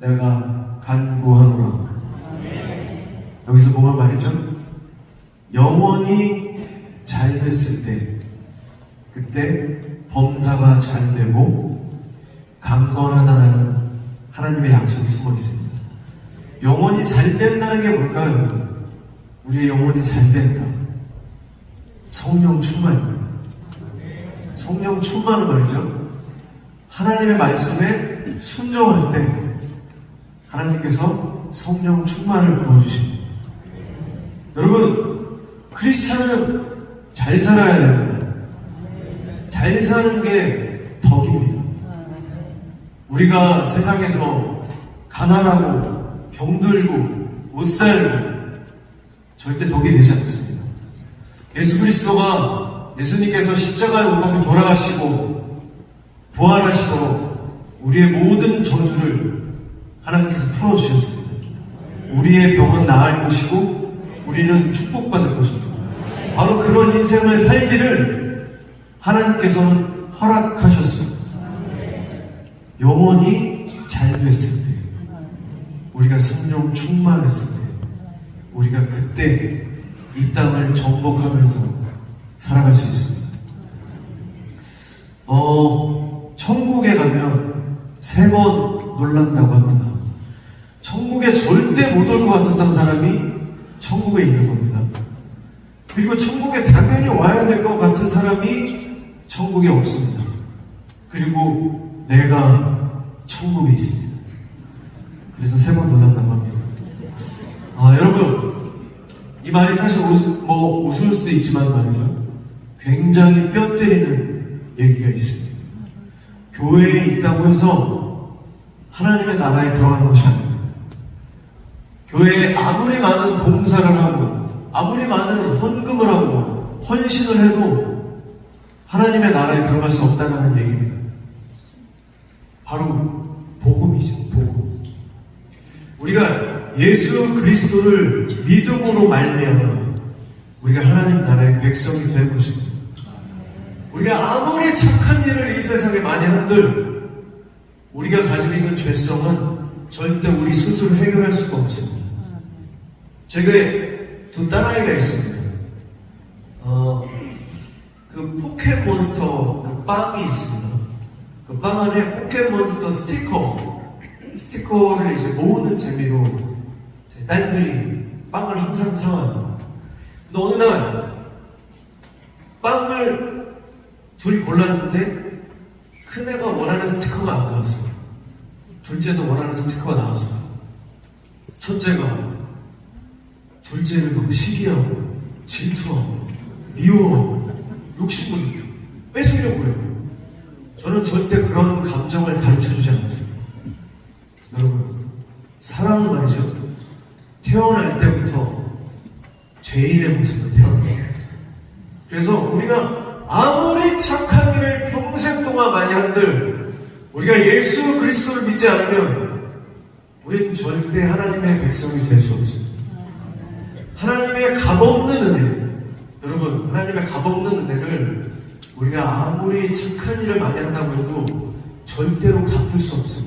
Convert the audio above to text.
내가 간구하노라. 여기서 뭐가 말이죠? 영원히 잘 됐을 때, 그때 범사가 잘 되고 강건하다는 하나님의 약속이 숨어 있습니다. 영원히 잘 된다는 게 뭘까요? 우리의 영혼이 잘 된다. 성령 충만입니다. 성령 충만은 말이죠. 하나님의 말씀에 순종할 때 하나님께서 성령 충만을 부어주십니다. 여러분, 크리스찬은 잘 살아야 됩니다. 잘 사는 게 덕입니다. 우리가 세상에서 가난하고 병들고 못 살고 절대 덕이 되지 않습니다. 예수 그리스도가 예수님께서 십자가에 못 박혀 돌아가시고 부활하시도록 우리의 모든 저주를 하나님께서 풀어주셨습니다. 우리의 병은 나을 것이고 우리는 축복받을 것입니다. 바로 그런 인생을 살기를 하나님께서는 허락하셨습니다. 영원히 잘 됐을 때, 우리가 성령 충만했을 때, 우리가 그때 이 땅을 정복하면서 살아갈 수 있습니다. 어, 천국에 가면 세 번 놀란다고 합니다. 천국에 절대 못 올 것 같았던 사람이 천국에 있는 겁니다. 그리고 천국에 당연히 와야 될 것 같은 사람이 천국에 없습니다. 그리고 내가 천국에 있습니다. 그래서 세 번 놀란다고 합니다. 아, 여러분, 이 말이 사실 웃, 뭐 웃을 수도 있지만 말이죠. 굉장히 뼈 때리는 얘기가 있습니다. 교회에 있다고 해서 하나님의 나라에 들어가는 것이 아닙니다. 교회에 아무리 많은 봉사를 하고 아무리 많은 헌금을 하고 헌신을 해도 하나님의 나라에 들어갈 수 없다는 얘기입니다. 바로 복음이죠, 복음. 우리가 예수 그리스도를 믿음으로 말미암아 우리가 하나님 나라의 백성이 될 것입니다. 우리가 아무리 착한 일을 이 세상에 많이 한들 우리가 가지고 있는 죄성은 절대 우리 스스로 해결할 수가 없습니다. 제가 두 딸아이가 있습니다. 어, 그 포켓몬스터 그 빵이 있습니다. 그 빵 안에 포켓몬스터 스티커, 스티커를 이제 모으는 재미로 제 딸들이 빵을 항상 사와요. 근데 어느 날 빵을 둘이 골랐는데 큰애가 원하는 스티커가 안 나왔어요. 둘째도 원하는 스티커가 나왔어요. 첫째가 둘째는 너무 시기하고 질투하고 미워하고 욕심부리고 뺏으려고 해요. 저는 절대 그런 감정을 가르쳐주지 않았습니다. 여러분, 사랑은 말이죠. 태어날 때부터 죄인의 모습으로 태어납니다. 그래서 우리가 아무리 착한 일을 평생 동안 많이 한들 우리가 예수 그리스도를 믿지 않으면 우리는 절대 하나님의 백성이 될 수 없습니다. 하나님의 값없는 은혜, 여러분, 하나님의 값없는 은혜를 우리가 아무리 착한 일을 많이 한다고 해도 절대로 갚을 수 없습니다.